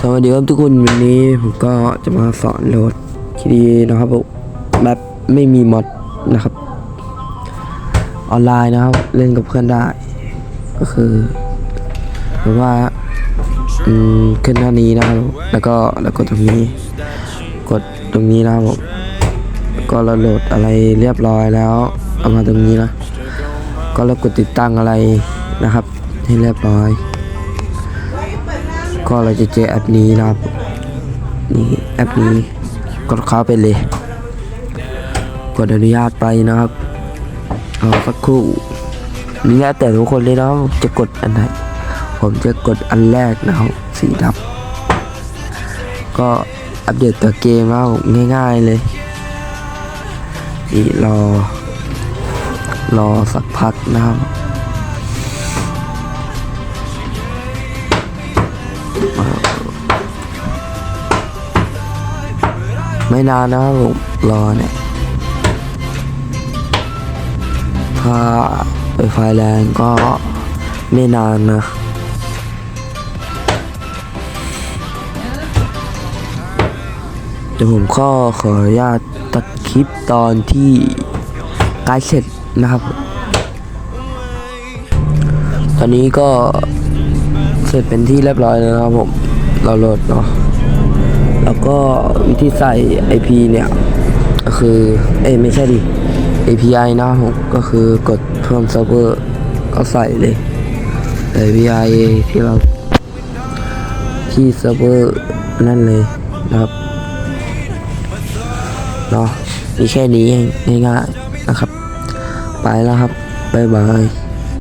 สวัสดีครับทุกคนวันนี้ผมก็จะมาสอนโหลดคีดีนะครับผมแบบไม่มีมอดนะครับ ออนไลน์นะครับ เล่นกับเพื่อนได้ ก็คือหรือว่าอืมขึ้นหน้านี้นะครับแล้วก็แล้วกดตรงนี้ กดตรงนี้นะครับผมก็เราโหลดอะไรเรียบร้อยแล้วเอามาตรงนี้นะก็เรากดติดตั้งอะไรนะครับ ให้เรียบร้อย ก็เราจะเจอแอปนี้นะครับ นี่แอปนี้กดเข้าไปเลย กดอนุญาตไปนะครับรอสักครู่นี่แล้วแต่ทุกคนเลยนะจะกดอันไหน ผมจะกดอันแรกนะครับสีดำก็อัปเดตตัวเกมแล้วง่ายๆเลยนี่รอ รอสักพักนะครับ ไม่นานนะครับผมรอเนี่ยถ้าไฟไฟแรงก็ไม่นานนะเดี๋ยวผมก็ขออนุญาตตัดคลิปตอนที่ใกล้เสร็จนะครับ ตอนนี้ก็ เสร็จเป็นที่เรียบร้อยแล้วนะครับผมเราโหลดเนาะแล้วก็วิธีใส่ IP เนี่ยก็คือเอ้ยไม่ใช่ดิ API นะผมก็คือกดเพิ่มเซิร์ฟเวอร์ก็ใส่เลย API ที่เราที่เซิร์ฟเวอร์นั่นเลยนะครับเนาะมีแค่นี้เองง่ายๆนะครับ ไปแล้วครับ บ๊ายบาย